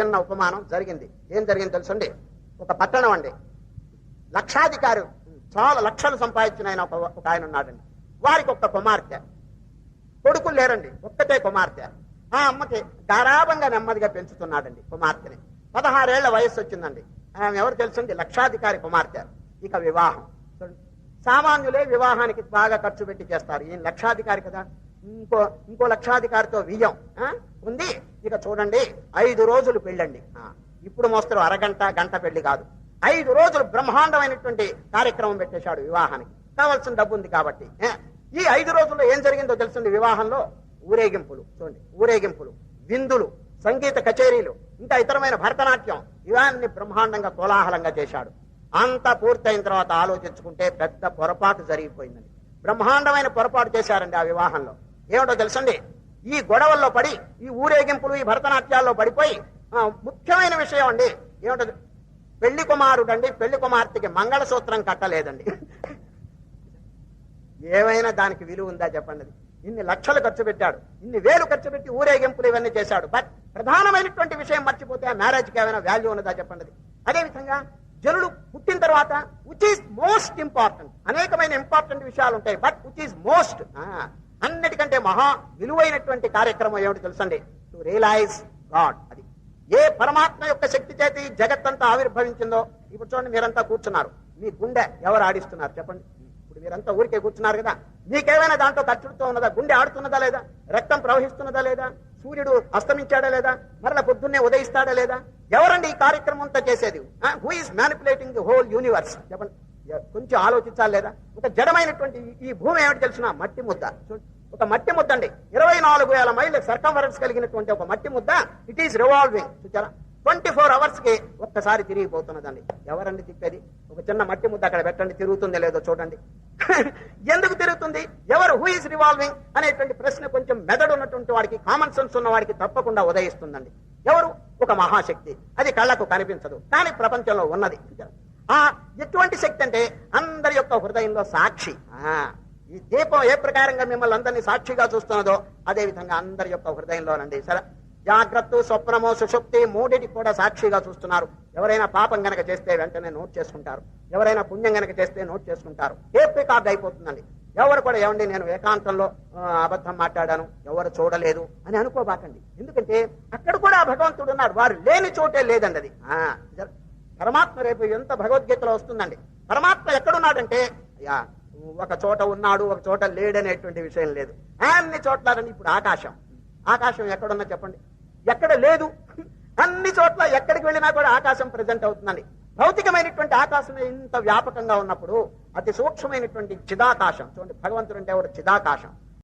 చిన్న ఉపమానం జరిగింది. ఏం జరిగింది తెలుసండి? ఒక పట్టణం అండి. లక్షాధికారి చాలా లక్షలు సంపాదించిన ఆయన ఒక ఒక ఆయన ఉన్నాడండి. వారికి ఒక్క కుమార్తె. కొడుకులు లేరండి. ఒక్కటే కుమార్తె. ఆ అమ్మకి గారాభంగా నెమ్మదిగా పెంచుతున్నాడండి కుమార్తెని. పదహారేళ్ళ వయస్సు వచ్చిందండి. ఆమె ఎవరు తెలుసండి? లక్షాధికారి కుమార్తె. ఇక వివాహం. సామాన్యులే వివాహానికి బాగా ఖర్చు పెట్టి చేస్తారు. ఈయన లక్షాధికారి కదా. ఇంకో ఇంకో లక్షాధికారితో వియ్యం ఆ? ఉంది? ఇక చూడండి ఐదు రోజులు పెళ్ళండి. ఇప్పుడు మోస్తరు అరగంట గంట పెళ్ళి కాదు. ఐదు రోజులు బ్రహ్మాండమైనటువంటి కార్యక్రమం పెట్టేశాడు వివాహానికి. కావాల్సిన డబ్బు ఉంది కాబట్టి? ఈ ఐదు రోజుల్లో ఏం జరిగిందో తెలిసింది వివాహంలో? ఊరేగింపులు. చూడండి ఊరేగింపులు విందులు సంగీత కచేరీలు ఇంకా ఇతరమైన భరతనాట్యం. ఇవన్నీ బ్రహ్మాండంగా కోలాహలంగా చేశాడు. అంతా పూర్తయిన తర్వాత ఆలోచించుకుంటే పెద్ద పొరపాటు జరిగిపోయిందండి. బ్రహ్మాండమైన పొరపాటు చేశారండి ఆ వివాహంలో. ఏమిటో తెలుసండి? ఈ గొడవల్లో పడి ఈ ఊరేగింపులు ఈ భరతనాట్యాల్లో పడిపోయి ముఖ్యమైన విషయం అండి ఏమిటది? పెళ్ళి కుమారుడండి పెళ్ళి కుమార్తెకి మంగళసూత్రం కట్టలేదండి. ఏమైనా దానికి విలువ ఉందా చెప్పండి. ఇన్ని లక్షలు ఖర్చు పెట్టాడు ఇన్ని వేలు ఖర్చు పెట్టి ఊరేగింపులు ఇవన్నీ చేశాడు. బట్ ప్రధానమైనటువంటి విషయం మర్చిపోతే ఆ మ్యారేజ్కి ఏమైనా వాల్యూ ఉన్నదా చెప్పండి. అదేవిధంగా జనుడు పుట్టిన తర్వాత విచ్ ఈస్ మోస్ట్ ఇంపార్టెంట్ అనేకమైన ఇంపార్టెంట్ విషయాలు ఉంటాయి బట్ విచ్ ఈస్ మోస్ట్ అన్నిటికంటే మహా విలువైనటువంటి కార్యక్రమం ఏమిటి తెలుసండి? టు రియలైజ్ గాడ్ అది ఏ పరమాత్మ యొక్క శక్తి చేతి జగత్తంతా ఆవిర్భవించిందో? ఇప్పుడు చూడండి మీరంతా కూర్చున్నారు. మీ గుండె ఎవరు ఆడిస్తున్నారు చెప్పండి? ఇప్పుడు మీరంతా ఊరికే కూర్చున్నారు కదా. మీకేమైనా దాంట్లో ఖర్చుతో ఉన్నదా? గుండె ఆడుతున్నదా లేదా? రక్తం ప్రవహిస్తున్నదా లేదా? సూర్యుడు అస్తమించాడా లేదా? మరల పొద్దున్నే ఉదయిస్తాడా లేదా? ఎవరండి ఈ కార్యక్రమం అంతా చేసేది who is manipulating the whole universe చెప్పండి. కొంచెం ఆలోచించాలి లేదా? ఒక జడమైనటువంటి ఈ- భూమి ఏమిటి తెలిసిన? మట్టి ముద్ద. ఒక మట్టి ముద్ద అండి. ఇరవై నాలుగు వేల మైళ్ళ సర్కంఫరెన్స్ కలిగినటువంటి ఒక మట్టి ముద్ద ఇట్ ఈస్ రివాల్వింగ్ చూచారా? ట్వంటీ ఫోర్ అవర్స్కి ఒక్కసారి తిరిగిపోతున్నదండి. ఎవరండి తిప్పేది? ఒక చిన్న మట్టి ముద్ద అక్కడ పెట్టండి. తిరుగుతుందో లేదో చూడండి. ఎందుకు తిరుగుతుంది? ఎవరు? హూ ఇస్ రివాల్వింగ్ అనేటువంటి ప్రశ్న కొంచెం మెదడు ఉన్నటువంటి వాడికి కామన్ సెన్స్ ఉన్న వాడికి తప్పకుండా ఉదయిస్తుందండి. ఎవరు? ఒక మహాశక్తి. అది కళ్ళకు కనిపించదు. కానీ ప్రపంచంలో ఉన్నది. ఆ ఎటువంటి శక్తి అంటే అందరి యొక్క హృదయంలో సాక్షి. ఆ ఈ దీపం ఏ ప్రకారంగా మిమ్మల్ని అందరినీ సాక్షిగా చూస్తున్నదో అదే విధంగా అందరి యొక్క హృదయంలోనండి. సరే జాగ్రత్త స్వప్నము సుషుప్తి మూడిటి కూడా సాక్షిగా చూస్తున్నారు. ఎవరైనా పాపం గనక చేస్తే వెంటనే నోట్ చేసుకుంటారు. ఎవరైనా పుణ్యం గనక చేస్తే నోట్ చేసుకుంటారు. ఏ రికార్డ్ అయిపోతుందండి? ఎవరు కూడా ఏమండి నేను ఏకాంతంలో ఆ, అబద్ధం మాట్లాడాను ఎవరు చూడలేదు అని అనుకోబాకండి. ఎందుకంటే అక్కడ కూడా భగవంతుడు ఉన్నారు వారు లేని చోటే లేదండి అది. పరమాత్మ రేపు ఎంత భగవద్గీతలో వస్తుందండి. పరమాత్మ ఎక్కడున్నాడంటే యా ఒక చోట ఉన్నాడు ఒక చోట లేడనేటువంటి విషయం లేదు. అన్ని చోట్ల ఇప్పుడు ఆకాశం. ఆకాశం ఎక్కడున్నా చెప్పండి. ఎక్కడ లేదు. అన్ని చోట్ల ఎక్కడికి వెళ్ళినా కూడా ఆకాశం ప్రజెంట్ అవుతుందండి. భౌతికమైనటువంటి ఆకాశం ఇంత వ్యాపకంగా ఉన్నప్పుడు అతి సూక్ష్మమైనటువంటి చిదాకాశం. చూడండి భగవంతుడు అంటే ఒకటి చిదాకాశం.